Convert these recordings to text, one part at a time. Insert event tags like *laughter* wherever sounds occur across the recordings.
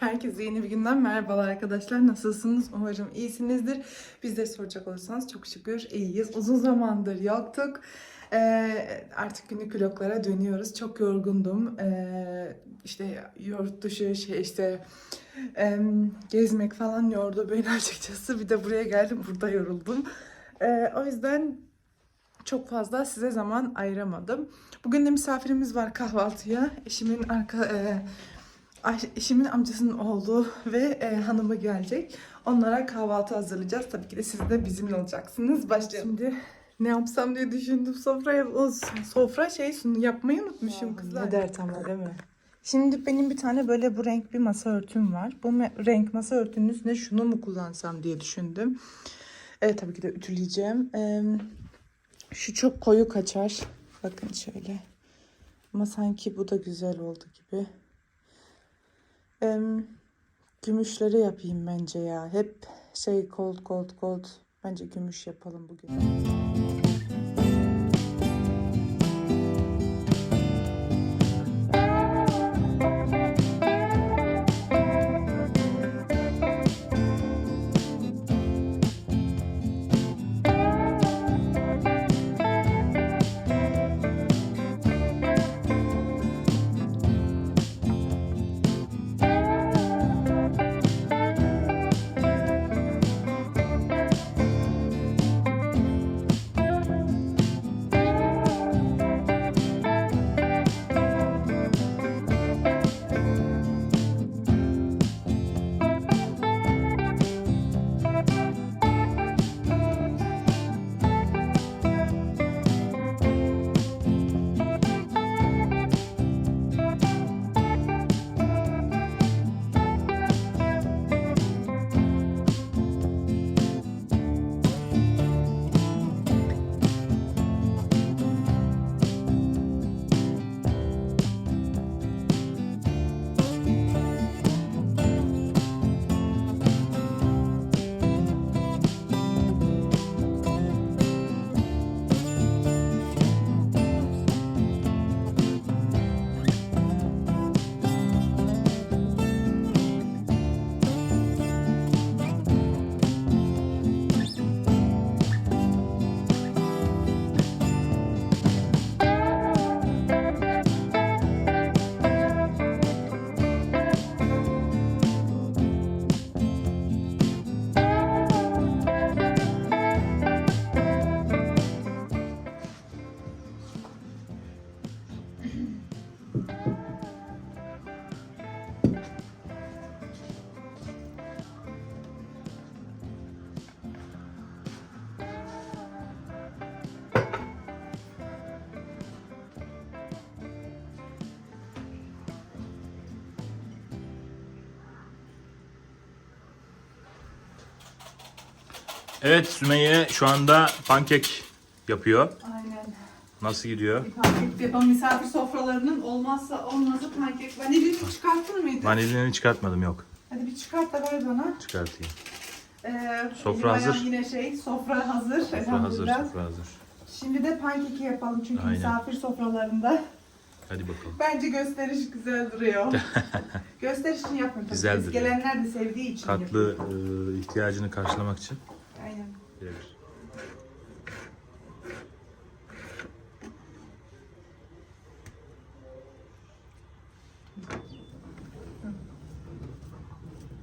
Herkese yeni bir günden merhabalar arkadaşlar. Nasılsınız? Umarım iyisinizdir. Bizleri soracak olursanız çok şükür iyiyiz. Uzun zamandır yoktuk. Ee, artık günlük vloglara dönüyoruz. Çok yorgundum. Ee, işte yurt dışı şey işte em, gezmek falan yordu beni *laughs* açıkçası. Bir de buraya geldim burada yoruldum. Ee, o yüzden çok fazla size zaman ayıramadım. Bugün de misafirimiz var kahvaltıya. Eşimin arka e, eşimin amcasının oğlu ve e, hanımı gelecek. Onlara kahvaltı hazırlayacağız. Tabii ki de siz de bizimle olacaksınız. Başlayalım. Şimdi ne yapsam diye düşündüm. Sofraya o sofra şey sunu yapmayı unutmuşum kızlar. Ne dert ama değil mi? Şimdi benim bir tane böyle bu renk bir masa örtüm var. Bu renk masa örtünün üstüne şunu mu kullansam diye düşündüm. Evet tabii ki de ütüleyeceğim. Ee, şu çok koyu kaçar. Bakın şöyle. Ama sanki bu da güzel oldu gibi. Gümüşleri yapayım bence ya. Hep şey gold gold gold. Bence gümüş yapalım bugün. Evet Sümeyye şu anda pankek yapıyor. Aynen. Nasıl gidiyor? Bir pankek yapalım. Misafir sofralarının olmazsa olmazı pankek. Vanilini çıkartır mıydın? Vanilini çıkartmadım yok. Hadi bir çıkart da ver bana. Çıkartayım. Ee, Sofra hazır. Yine şey sofra hazır. Sofra hazır, sofra hazır. Şimdi de pankeki yapalım çünkü Aynen. misafir sofralarında. Hadi bakalım. Bence gösteriş güzel duruyor. *laughs* gösteriş için yapmıyorum. tabii. Güzel Biz duruyor. Gelenler de sevdiği için Tatlı yapıyorum. e, ihtiyacını karşılamak için. Birebir.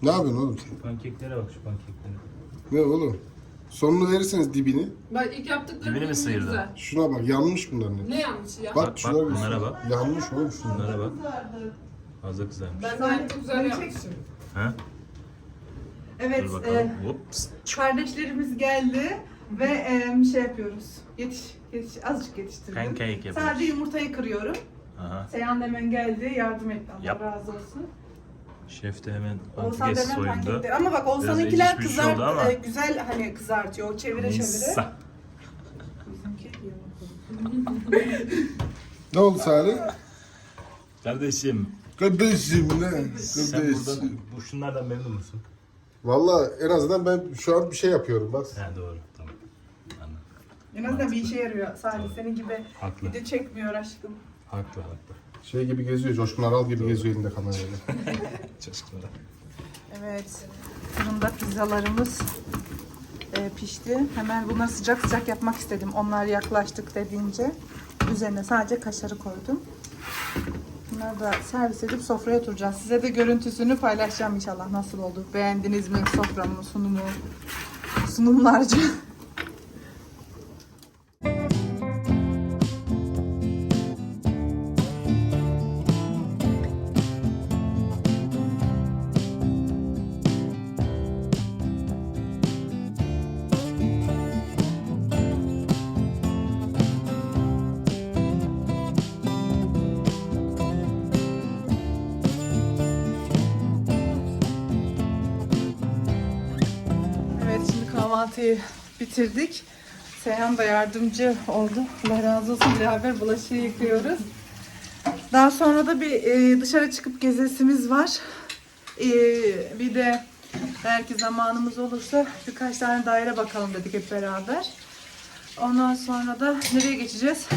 Ne yapıyorsun oğlum sen? Pankeklere bak şu pankeklere. Ne oğlum? Sonunu verirseniz dibini. Bak ilk yaptıkları Dibini mi birbirine sıyırdın? güzel. Şuna bak yanmış bunlar ne? Ne yanlış ya? Bak, Bak, şuna bak, bir- bunlara bak. Yanmış oğlum şunlar. Bunlara bak. Fazla kızarmış. Ben gayet güzel yapmışım. Ha? Evet, Dur bakalım. e, kardeşlerimiz geldi ve e, şey yapıyoruz. Yetiş, yetiş, azıcık yetiştirdim. Pancake yapıyoruz. Sadece yumurtayı kırıyorum. Aha. Seyhan hemen geldi, yardım etti. Allah Yap. razı olsun. Şef de hemen Oğuzhan hemen soyundu. pankekleri. Ama bak Oğuzhan'ınkiler eciş büyüş kızart, oldu ama. e, güzel hani kızartıyor. O çevire çevire. Ne oldu Salih? Kardeşim Kardeşim ne? sen buradan Kardeşim. bu şunlardan memnun musun? Valla en azından ben şu an bir şey yapıyorum bak. Ha doğru tamam. Anladım. En azından bir işe yarıyor. Salih senin gibi Haklı. video çekmiyor aşkım. Haklı haklı. Şey gibi geziyor, Coşkun Aral gibi geziyor elinde kamerayla. *laughs* Çocuklara. Evet. Fırında pizzalarımız e, pişti. Hemen bunları sıcak sıcak yapmak istedim. Onlar yaklaştık dediğince. Üzerine sadece kaşarı koydum. Bunları da servis edip sofraya oturacağız. Size de görüntüsünü paylaşacağım inşallah nasıl oldu. Beğendiniz mi soframı, sunumu, sunumlarca. Bitirdik. Seyhan da yardımcı oldu. Allah razı olsun beraber bulaşığı yıkıyoruz. Daha sonra da bir e, dışarı çıkıp gezesimiz var. E, bir de belki zamanımız olursa birkaç tane daire bakalım dedik hep beraber. Ondan sonra da nereye geçeceğiz?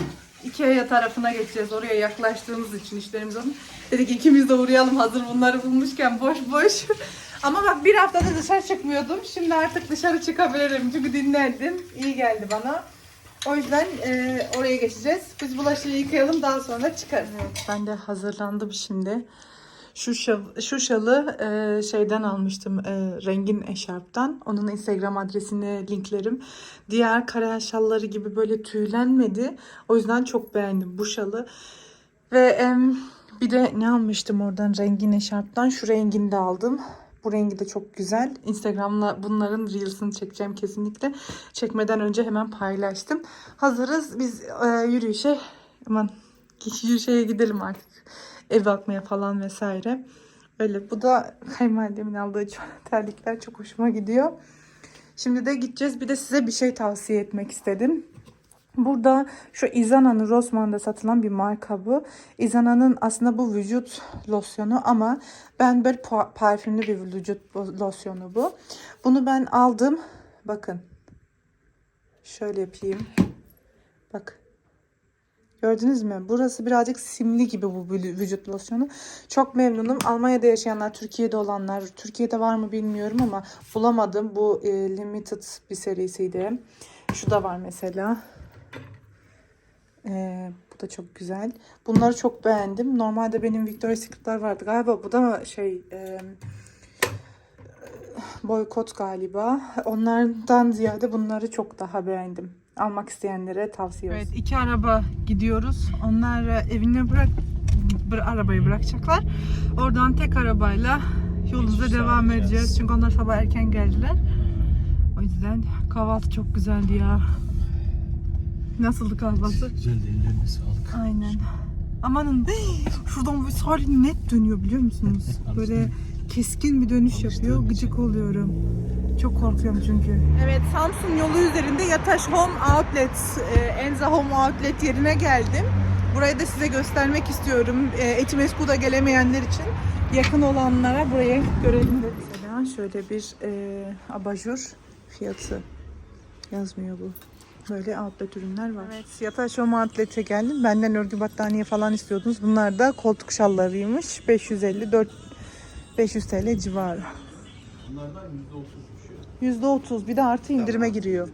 Ikea tarafına geçeceğiz. Oraya yaklaştığımız için işlerimiz oldu. Dedik ikimiz de uğrayalım hazır bunları bulmuşken boş boş. Ama bak bir haftada dışarı çıkmıyordum. Şimdi artık dışarı çıkabilirim. Çünkü dinlendim. İyi geldi bana. O yüzden e, oraya geçeceğiz. Biz bulaşığı yıkayalım daha sonra çıkarız. Evet, ben de hazırlandım şimdi. Şu şal, şu şalı e, şeyden almıştım. e, rengin eşarptan. Onun Instagram adresini linklerim. Diğer kara şalları gibi böyle tüylenmedi. O yüzden çok beğendim bu şalı. Ve em, bir de ne almıştım oradan rengin eşarptan? Şu rengini de aldım. Bu rengi de çok güzel. Instagram'la bunların Reels'ını çekeceğim kesinlikle. Çekmeden önce hemen paylaştım. Hazırız. Biz e, yürüyüşe aman *laughs* yürüyüşe gidelim artık. Ev bakmaya falan vesaire. Öyle. Bu da kayınvalidemin aldığı *laughs* terlikler çok hoşuma gidiyor. Şimdi de gideceğiz. Bir de size bir şey tavsiye etmek istedim. Burada şu Izana'nın Rossmann'da satılan bir marka bu. Izana'nın aslında bu vücut losyonu ama ben böyle pa- parfümlü bir vücut losyonu bu. Bunu ben aldım. Bakın. Şöyle yapayım. Bak. Gördünüz mü? Burası birazcık simli gibi bu vü- vücut losyonu. Çok memnunum. Almanya'da yaşayanlar, Türkiye'de olanlar, Türkiye'de var mı bilmiyorum ama bulamadım. Bu e, limited bir serisiydi. Şu da var mesela. Ee, bu da çok güzel. Bunları çok beğendim. Normalde benim Victoria's Secret'lar vardı galiba. Bu da şey e, boykot galiba. Onlardan ziyade bunları çok daha beğendim. Almak isteyenlere tavsiye Evet iki araba gidiyoruz. Onlar e, evine bırak bır- arabayı bırakacaklar. Oradan tek arabayla yolumuza devam edeceğiz. Çünkü onlar sabah erken geldiler. O yüzden kahvaltı çok güzeldi ya. Nasıldı kahvaltı? Güzel ellerine sağlık. Aynen. Amanın şuradan bir Salih net dönüyor biliyor musunuz? *laughs* Böyle keskin bir dönüş yapıyor. Gıcık oluyorum. Çok korkuyorum çünkü. Evet Samsun yolu üzerinde Yataş Home Outlet, e, Enza Home Outlet yerine geldim. Burayı da size göstermek istiyorum. E, Etimesgut'a gelemeyenler için yakın olanlara burayı görelim dedim. Mesela şöyle bir e, abajur fiyatı yazmıyor bu. Böyle outlet ürünler var. Evet, Yataş Home Outlet'e geldim. Benden örgü battaniye falan istiyordunuz. Bunlar da koltuk şallarıymış. 550 4 500 TL civarı. Bunlardan %30 %30 bir de artı indirime giriyor.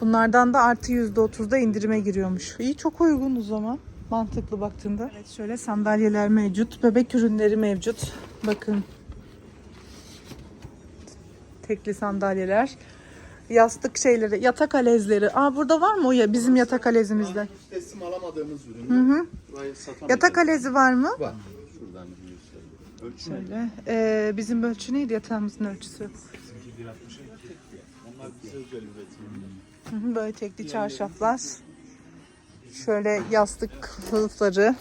Bunlardan da artı %30'da indirime giriyormuş. İyi çok uygun o zaman. Mantıklı baktığında. Evet şöyle sandalyeler mevcut. Bebek ürünleri mevcut. Bakın. Tekli sandalyeler. Yastık şeyleri, yatak alezleri. Aa burada var mı o ya bizim yatak alezimizde? teslim alamadığımız Hı ürünü hı. burayı satamayacağız. Yatak alezi var mı? var. Şuradan bir gösterelim. Ölçü ne? Şöyle. Ee, bizim ölçü neydi yatağımızın ölçüsü? Onlar bize özel üretim. Hı hı, Böyle tekli çarşaflar. Şöyle yastık kılıfları.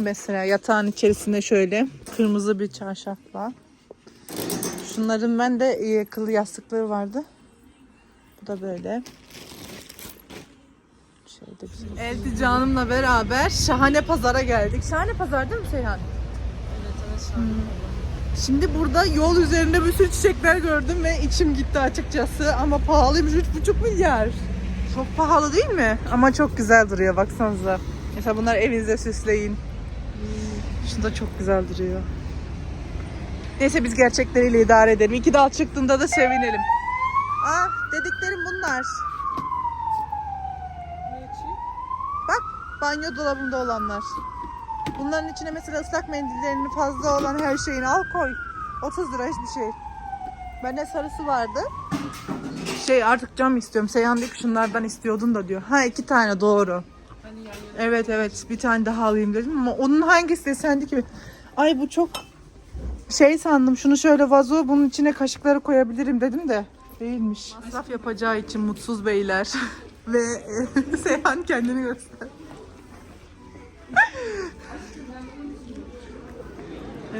Mesela yatağın içerisinde şöyle kırmızı bir çarşafla. Şunların ben de e, kılı yastıkları vardı. Bu da böyle. Şeyde Elti Canım'la beraber Şahane Pazar'a geldik. Şahane Pazar değil mi Seyhan? Şimdi burada yol üzerinde bir sürü çiçekler gördüm ve içim gitti açıkçası. Ama pahalıymış 3,5 milyar. Çok pahalı değil mi? Ama çok güzel duruyor baksanıza. Mesela bunlar evinizde süsleyin. Şu da çok güzel duruyor. Neyse biz gerçekleriyle idare edelim. İki dal çıktığında da sevinelim. Ah dediklerim bunlar. Bak banyo dolabında olanlar. Bunların içine mesela ıslak mendillerini fazla olan her şeyini al koy. 30 lira hiçbir şey. Bende sarısı vardı. Şey artık cam istiyorum. Seyhan diyor şunlardan istiyordun da diyor. Ha iki tane doğru. Evet evet bir tane daha alayım dedim ama onun hangisi de sendi ki? Ay bu çok şey sandım şunu şöyle vazo bunun içine kaşıkları koyabilirim dedim de değilmiş. Masraf yapacağı için mutsuz beyler *laughs* ve e, *laughs* Seyhan kendini göster.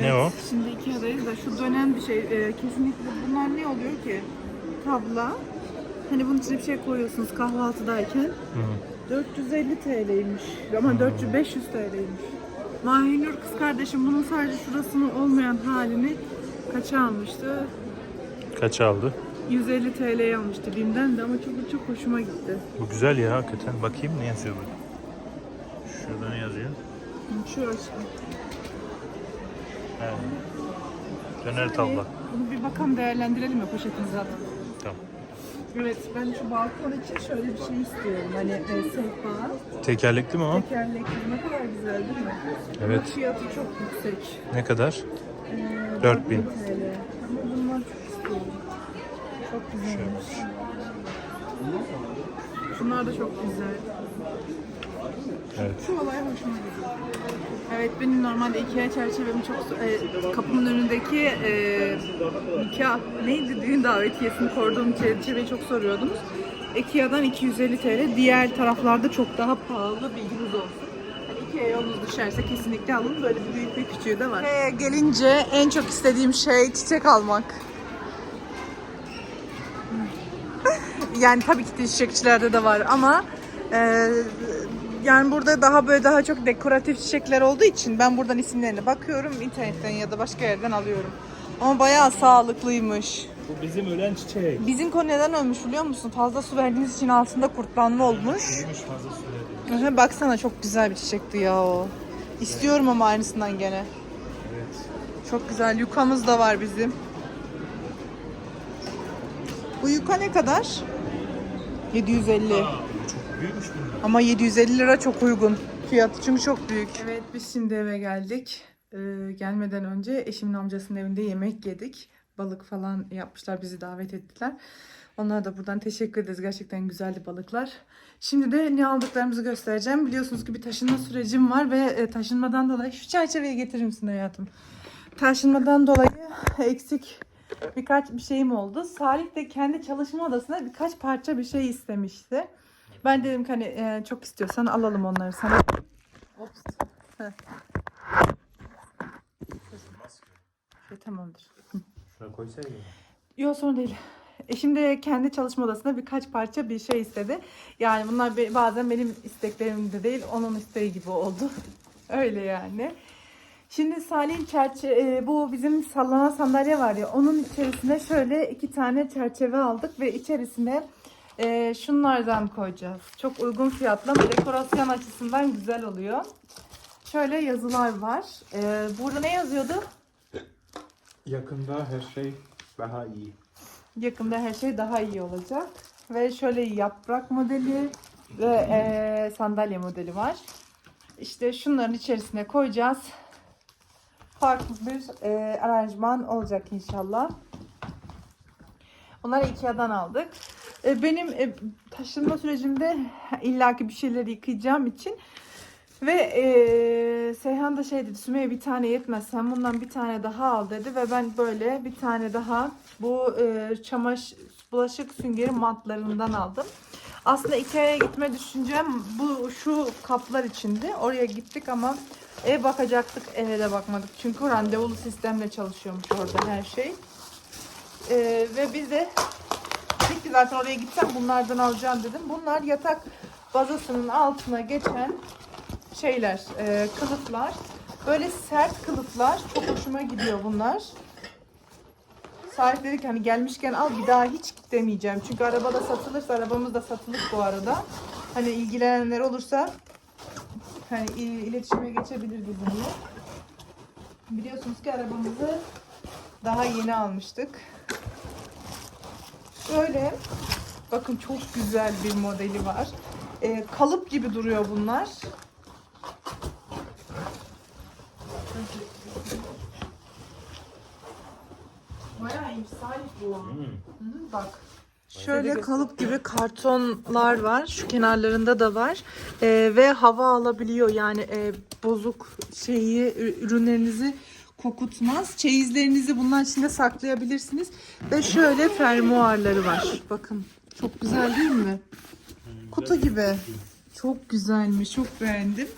Ne o? Şimdi Ikea'dayız da şu dönen bir şey e, kesinlikle bunlar ne oluyor ki? Tabla. Hani bunun içine bir şey koyuyorsunuz kahvaltıdayken. 450 TL'ymiş. Ama 400 500 TL'ymiş. Mahinur kız kardeşim bunun sadece şurasının olmayan halini kaça almıştı? Kaç aldı? 150 TL'ye almıştı BİM'den de ama çok çok hoşuma gitti. Bu güzel ya hakikaten. Bakayım ne yazıyor burada. Şurada ne yazıyor? Şu aşkım. He. Döner tavla. Bunu bir bakalım değerlendirelim ya poşetimize atıp. Evet ben şu balkon için şöyle bir şey istiyorum. Hani e, sehpa, Tekerlekli mi o? tekerlekli ne kadar güzel değil mi? Evet. Ama fiyatı çok yüksek. Ne kadar? Ee, 4000. TL. Ama bunlar çok istiyorum. Çok güzelmiş. Şunlar da çok güzel. Evet. Şu olay hoşuma gidiyor. Evet benim normalde Ikea çerçevemi çok e, kapımın önündeki e, nikah neydi düğün davetiyesini koruduğum çerçeveyi çok soruyordunuz. Ikea'dan 250 TL. Diğer taraflarda çok daha pahalı bilginiz olsun. Hani Ikea yolunuz düşerse kesinlikle alın. Böyle bir büyük bir küçüğü de var. Ikea'ya gelince en çok istediğim şey çiçek almak. yani tabii ki de çiçekçilerde de var ama e, yani burada daha böyle daha çok dekoratif çiçekler olduğu için ben buradan isimlerine bakıyorum internetten ya da başka yerden alıyorum. Ama bayağı sağlıklıymış. Bu bizim ölen çiçek. Bizim konu neden ölmüş biliyor musun? Fazla su verdiğimiz için altında kurtlanma olmuş. Büyümüş fazla sürede. Aha, Baksana çok güzel bir çiçekti ya o. İstiyorum ama aynısından gene. Evet. Çok güzel. Yukamız da var bizim. Bu yuka ne kadar? 750. Aa, büyümüş bunlar. Ama 750 lira çok uygun. Fiyatı çünkü çok büyük. Evet biz şimdi eve geldik. Ee, gelmeden önce eşimin amcasının evinde yemek yedik. Balık falan yapmışlar bizi davet ettiler. Onlara da buradan teşekkür ederiz. Gerçekten güzeldi balıklar. Şimdi de ne aldıklarımızı göstereceğim. Biliyorsunuz ki bir taşınma sürecim var ve e, taşınmadan dolayı şu çerçeveyi getirir misin hayatım? Taşınmadan dolayı eksik birkaç bir şeyim oldu. Salih de kendi çalışma odasına birkaç parça bir şey istemişti. Ben dedim ki hani e, çok istiyorsan alalım onları sana. Ops. Heh. Şey, tamamdır. Şuna koysaydı. Yok sorun değil. Eşim de kendi çalışma odasında birkaç parça bir şey istedi. Yani bunlar be- bazen benim isteklerim de değil, onun isteği gibi oldu. *laughs* Öyle yani. Şimdi Salih'in çerçe e, bu bizim sallanan sandalye var ya onun içerisine şöyle iki tane çerçeve aldık ve içerisine e, şunlardan koyacağız. Çok uygun fiyatlı ama dekorasyon açısından güzel oluyor. Şöyle yazılar var. E, burada ne yazıyordu? Yakında her şey daha iyi. Yakında her şey daha iyi olacak. Ve şöyle yaprak modeli ve eee, sandalye modeli var. İşte şunların içerisine koyacağız. Farklı bir eee, aranjman olacak inşallah. Onları Ikea'dan aldık. E, benim e, taşınma sürecimde illaki bir şeyleri yıkayacağım için ve e, Seyhan da şey dedi Sümeyye bir tane yetmez sen bundan bir tane daha al dedi ve ben böyle bir tane daha bu e, çamaşır bulaşık süngeri mantlarından aldım. Aslında Ikea'ya gitme düşüncem bu şu kaplar içindi. Oraya gittik ama ev bakacaktık eve de bakmadık. Çünkü randevulu sistemle çalışıyormuş orada her şey. E, ve biz de ki zaten oraya gitsem bunlardan alacağım dedim. Bunlar yatak bazasının altına geçen şeyler, e, kılıflar. Böyle sert kılıflar. Çok hoşuma gidiyor bunlar. Sahip dedi ki hani gelmişken al bir daha hiç demeyeceğim. Çünkü arabada satılırsa arabamız da satılık bu arada. Hani ilgilenenler olursa hani iletişime geçebilir bizimle. Biliyorsunuz ki arabamızı daha yeni almıştık. Böyle bakın çok güzel bir modeli var. Ee, kalıp gibi duruyor bunlar. Bayağı iyi Salih bu. Hı hı, Bak. Şöyle kalıp gibi kartonlar var. Şu kenarlarında da var. Ee, ve hava alabiliyor. Yani e, bozuk şeyi ürünlerinizi kokutmaz. Çeyizlerinizi bunların içinde saklayabilirsiniz. Ve şöyle fermuarları var. Bakın. Çok güzel değil mi? Kutu gibi. Çok güzelmiş. Çok beğendim.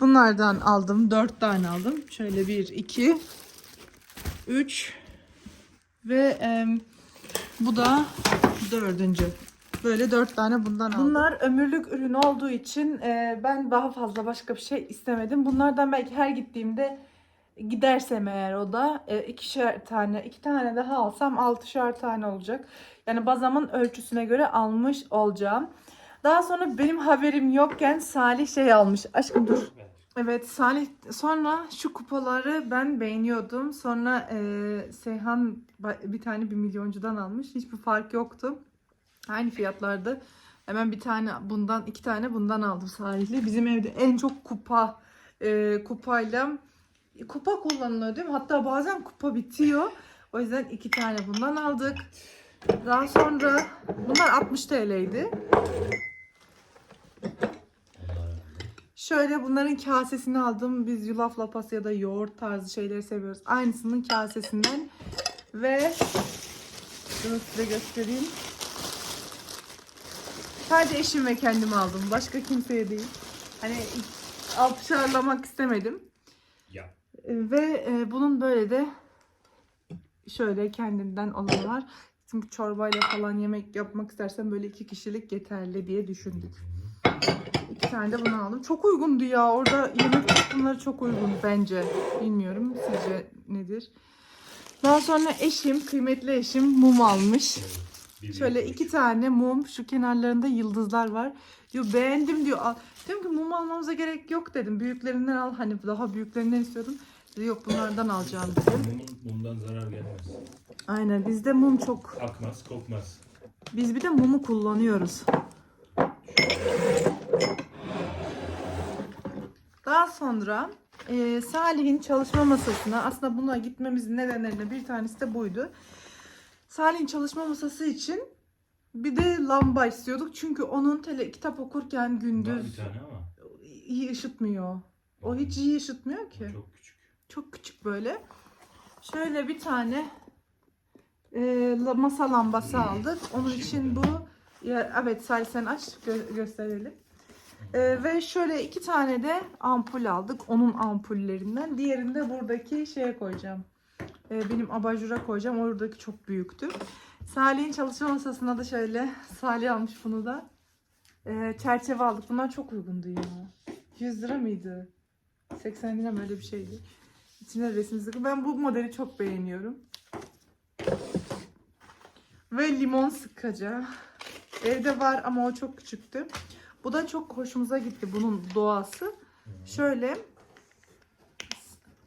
Bunlardan aldım. Dört tane aldım. Şöyle bir, iki, üç ve em, bu da dördüncü. Böyle dört tane bundan aldım. Bunlar ömürlük ürün olduğu için e, ben daha fazla başka bir şey istemedim. Bunlardan belki her gittiğimde gidersem eğer o da e, ikişer tane, iki tane daha alsam altışar tane olacak. Yani bazamın ölçüsüne göre almış olacağım. Daha sonra benim haberim yokken Salih şey almış. Aşkım dur. Evet Salih sonra şu kupaları ben beğeniyordum. Sonra e, Seyhan bir tane bir milyoncudan almış. Hiçbir fark yoktu. Aynı fiyatlardı. Hemen bir tane bundan iki tane bundan aldım Salih'le. Bizim evde en çok kupa e, kupayla kupa kullanılıyor değil mi? Hatta bazen kupa bitiyor. O yüzden iki tane bundan aldık. Daha sonra bunlar 60 TL'ydi. Şöyle bunların kasesini aldım. Biz yulaf lapası ya da yoğurt tarzı şeyleri seviyoruz. Aynısının kasesinden. Ve şunu size göstereyim. Sadece eşim ve kendim aldım. Başka kimseye değil. Hani alpışarlamak istemedim. Ya. E, Ve e, bunun böyle de şöyle kendinden olanı var. Çünkü çorbayla falan yemek yapmak istersen böyle iki kişilik yeterli diye düşündük. İki tane de bunu aldım. Çok uygundu ya. Orada yemek bunları çok uygun bence. Bilmiyorum sizce nedir? Daha sonra eşim, kıymetli eşim mum almış. Şöyle iki tane mum. Şu kenarlarında yıldızlar var. Diyor beğendim diyor. Dedim ki mum almamıza gerek yok dedim. Büyüklerinden al. Hani daha büyüklerinden istiyordum. Dedi yok bunlardan alacağım dedim. Mumun bundan zarar gelmez. Aynen bizde mum çok. Akmaz, kokmaz. Biz bir de mumu kullanıyoruz. Daha sonra e, Salih'in çalışma masasına aslında buna gitmemizin nedenlerinden bir tanesi de buydu. Salih'in çalışma masası için bir de lamba istiyorduk. Çünkü onun tele, kitap okurken Var gündüz bir tane ama iyi ışıtmıyor. O hiç iyi ışıtmıyor ki. çok küçük. Çok küçük böyle. Şöyle bir tane e, la- masa lambası aldık. Onun için bu ya, evet Salih sen aç gö- gösterelim. E, ve şöyle iki tane de ampul aldık. Onun ampullerinden. Diğerini de buradaki şeye koyacağım. E, benim abajura koyacağım. Oradaki çok büyüktü. Salih'in çalışma masasına da şöyle Salih almış bunu da. E, çerçeve aldık. Bunlar çok uygundu ya. 100 lira mıydı? 80 lira mı öyle bir şeydi. İçine resim. Ben bu modeli çok beğeniyorum. Ve limon sıkaca. Evde var ama o çok küçüktü. Bu da çok hoşumuza gitti bunun doğası. Şöyle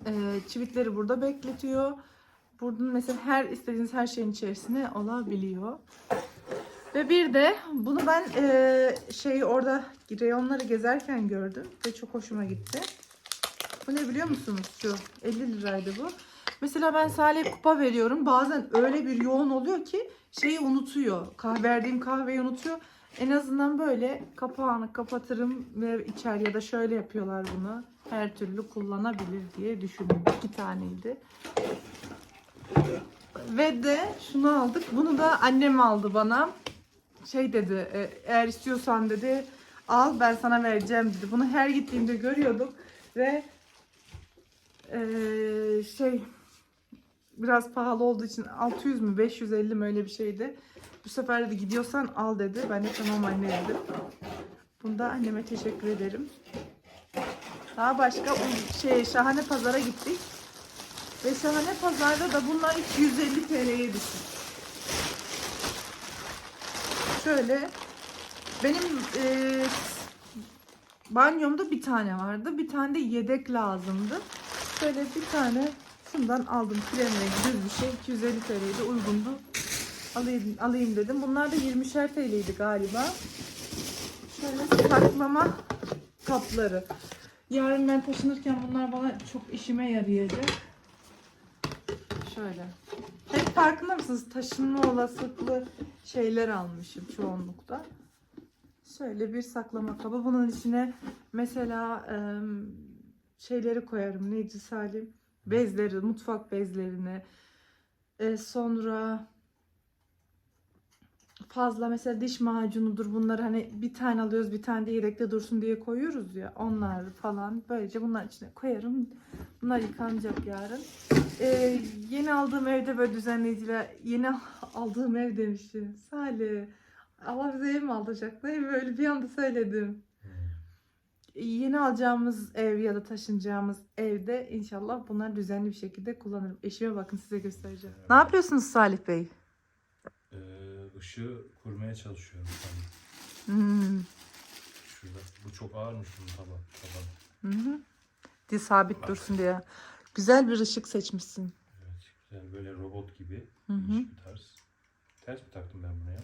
e, çivitleri burada bekletiyor. Buradan mesela her istediğiniz her şeyin içerisine olabiliyor. Ve bir de bunu ben e, şey orada reyonları gezerken gördüm ve çok hoşuma gitti. Bu ne biliyor musunuz şu? 50 liraydı bu. Mesela ben Salih'e kupa veriyorum. Bazen öyle bir yoğun oluyor ki şeyi unutuyor. Kahve verdiğim kahveyi unutuyor. En azından böyle kapağını kapatırım ve içer ya da şöyle yapıyorlar bunu. Her türlü kullanabilir diye düşündüm. İki taneydi. Ve de şunu aldık. Bunu da annem aldı bana. Şey dedi, e, eğer istiyorsan dedi al ben sana vereceğim dedi. Bunu her gittiğimde görüyorduk ve ee, şey biraz pahalı olduğu için 600 mü 550 mi öyle bir şeydi. Bu sefer de gidiyorsan al dedi. Ben de tamam anne dedim. Bunda anneme teşekkür ederim. Daha başka şey Şahane Pazar'a gittik. Ve Şahane Pazar'da da bunlar 250 TL'ye düştü. Şöyle benim e, banyomda bir tane vardı. Bir tane de yedek lazımdı. Şöyle bir tane şundan aldım. Krem rengi düz bir şey. 250 TL'ydi. Uygundu. Alayım, alayım dedim. Bunlar da 20'şer TL'ydi galiba. Şöyle saklama kapları. Yarın ben taşınırken bunlar bana çok işime yarayacak. Şöyle. Hep farkında mısınız? Taşınma olasılıklı şeyler almışım çoğunlukta. Şöyle bir saklama kabı. Bunun içine mesela em, şeyleri koyarım. Neydi Salim? Bezleri, mutfak bezlerini. E, sonra fazla mesela diş macunudur bunları hani bir tane alıyoruz bir tane de yedekte dursun diye koyuyoruz ya onlar falan böylece bunların içine koyarım. Bunlar yıkanacak yarın. Ee, yeni aldığım evde böyle düzenleyiciler yeni aldığım ev demişim Salih Allah bize ev mi alacak değil mi böyle bir anda söyledim. Yeni alacağımız ev ya da taşınacağımız evde inşallah bunları düzenli bir şekilde kullanırım. Eşime bakın size göstereceğim. Ne yapıyorsunuz Salih Bey? Ee, ışığı kurmaya çalışıyorum an. Hmm. Şurada. Bu çok ağırmış bunun taba. tabanı. Hı hı. Diye sabit dursun diye. Güzel bir ışık seçmişsin. Evet. Güzel böyle robot gibi. Hı hı. bir tarz. Ters mi taktım ben bunu ya?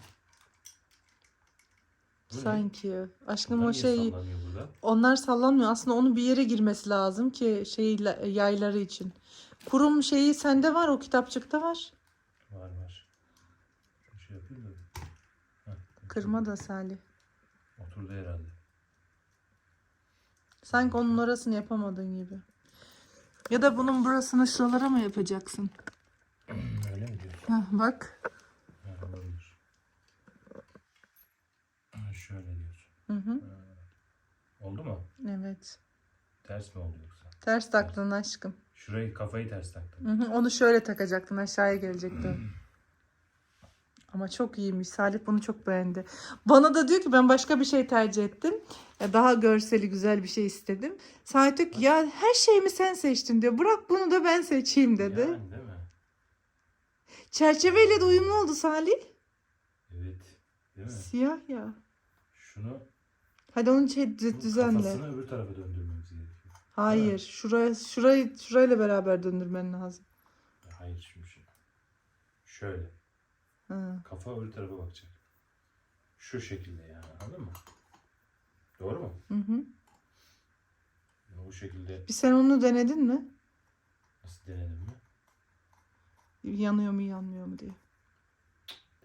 Bu ne? Sanki. Aşkım Bunlar o niye şey sallanıyor burada? onlar sallanmıyor. Aslında onun bir yere girmesi lazım ki şey yayları için. Kurum şeyi sende var o kitapçıkta var. Var var. Bir şey yapayım da. Heh, Kırma da Salih. Oturdu herhalde. Sanki onun orasını yapamadın gibi. Ya da bunun burasını şuralara mı yapacaksın? *clears throat* Öyle mi diyorsun? Hah, bak. Ha, olabilir. Ha, Şöyle diyorsun. Hı hı. Oldu mu? Evet. Ters mi oldu yoksa? Ters taktın aşkım. Şurayı kafayı ters taktım. Hı hı, Onu şöyle takacaktın aşağıya gelecekti. *clears throat* Ama çok iyiymiş. Salih bunu çok beğendi. Bana da diyor ki ben başka bir şey tercih ettim. Daha görseli güzel bir şey istedim. Salih diyor ki ya her şeyimi sen seçtin diyor. Bırak bunu da ben seçeyim dedi. Yani değil mi? Çerçeveyle de uyumlu oldu Salih. Evet. Değil mi? Siyah ya. Şunu Hadi onu şey düzenle. kafasını öbür tarafa döndürmemiz gerekiyor. Hayır. Şuraya, şurayı şurayla beraber döndürmen lazım. Hayır şimdi şu- Şöyle. Ha. Kafa öbür tarafa bakacak. Şu şekilde yani anladın mı? Doğru mu? Hı hı. Yani bu şekilde Bir sen onu denedin mi? nasıl denedim mi? Yanıyor mu yanmıyor mu diye.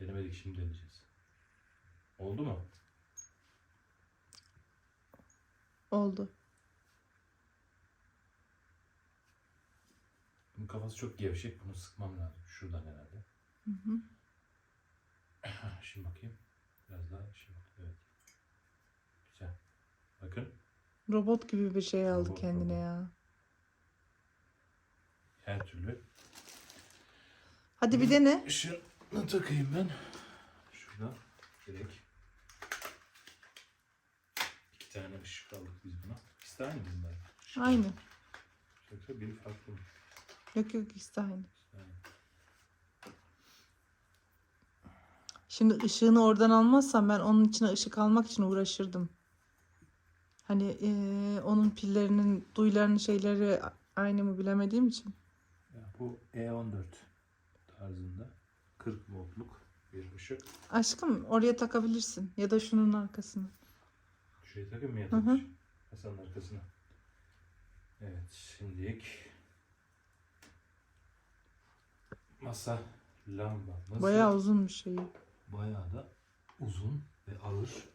Denemedik şimdi deneyeceğiz. Oldu mu? Oldu. Bunun kafası çok gevşek. Bunu sıkmam lazım. Şuradan herhalde. Hı hı. Şimdi bakayım. Biraz daha şimdi. Evet. Güzel. Bakın. Robot gibi bir şey aldı Robot, kendine robot. ya. Her türlü. Hadi bir dene. Işığını takayım ben. Şurada. Direkt. İki tane ışık aldık biz buna. İkisi de aynı bunlar? Aynı. Yoksa biri farklı mı? Yok yok ikisi de aynı. İkisi de aynı. Şimdi ışığını oradan almazsam ben onun içine ışık almak için uğraşırdım. Hani eee, onun pillerinin, duyularının şeyleri aynı mı bilemediğim için. Bu E14 tarzında 40 voltluk bir ışık. Aşkım oraya takabilirsin ya da şunun arkasına. Şuraya takayım mı yatmış? Masanın arkasına. Evet şimdilik masa lambamız Bayağı uzun bir şey. Bayağı da uzun ve ağır.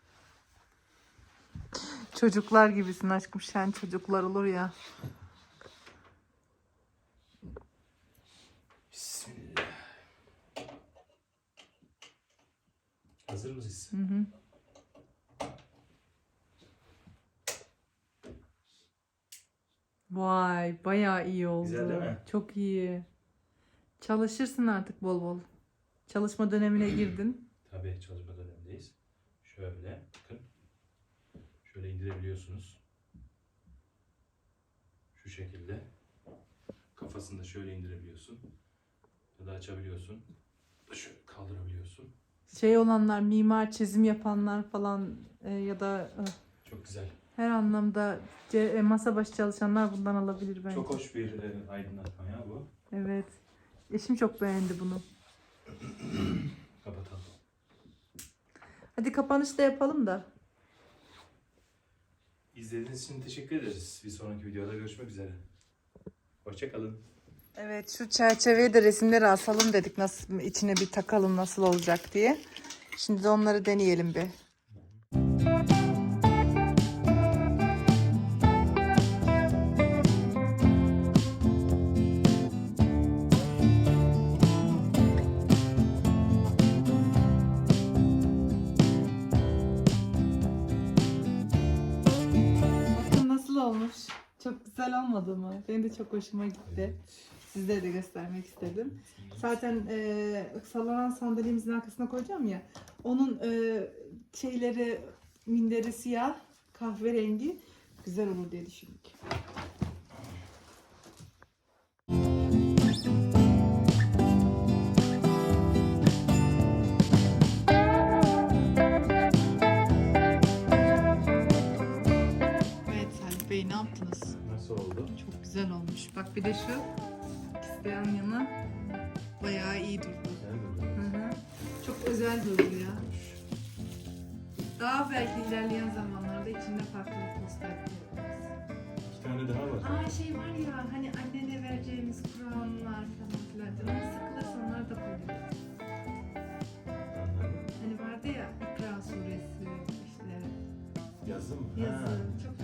Çocuklar gibisin aşkım. Şen çocuklar olur ya. Bismillah. Hazır mısınız? Hı hı. Vay bayağı iyi oldu. Güzel değil mi? Çok iyi. Çalışırsın artık bol bol. Çalışma dönemine girdin. Tabii çalışma dönemindeyiz. Şöyle bakın. Şöyle indirebiliyorsunuz. Şu şekilde. Kafasını da şöyle indirebiliyorsun. Ya da açabiliyorsun. Şöyle kaldırabiliyorsun. Şey olanlar, mimar çizim yapanlar falan e, ya da e, Çok güzel. Her anlamda ce- e, masa başı çalışanlar bundan alabilir bence. Çok hoş bir e, aydınlatma ya bu. Evet. Eşim çok beğendi bunu. Kapatalım. Hadi kapanış da yapalım da. İzlediğiniz için teşekkür ederiz. Bir sonraki videoda görüşmek üzere. Hoşçakalın. Evet şu çerçeveye de resimleri asalım dedik nasıl içine bir takalım nasıl olacak diye. Şimdi de onları deneyelim bir. Benim de çok hoşuma gitti. Sizlere de göstermek istedim. Zaten e, sallanan sandalyemizin arkasına koyacağım ya. Onun e, şeyleri, minderi siyah, kahverengi güzel olur diye düşündük. Evet Salih Bey ne yaptınız? Nasıl oldu? Çok güzel olmuş. Bak bir de şu ikisi yan yana bayağı iyi durdu. Güzel mi? Hı hı. Çok özel durdu ya. Daha belki ilerleyen zamanlarda içinde farklı bir poster koyarız. İki tane daha var. Aa şey var ya hani annene vereceğimiz Kur'anlar falan filan. Canımız sıkılırsa onları da koyarız. Hani vardı ya İkra suresi işte Yazın mı? yazı. Ha. Çok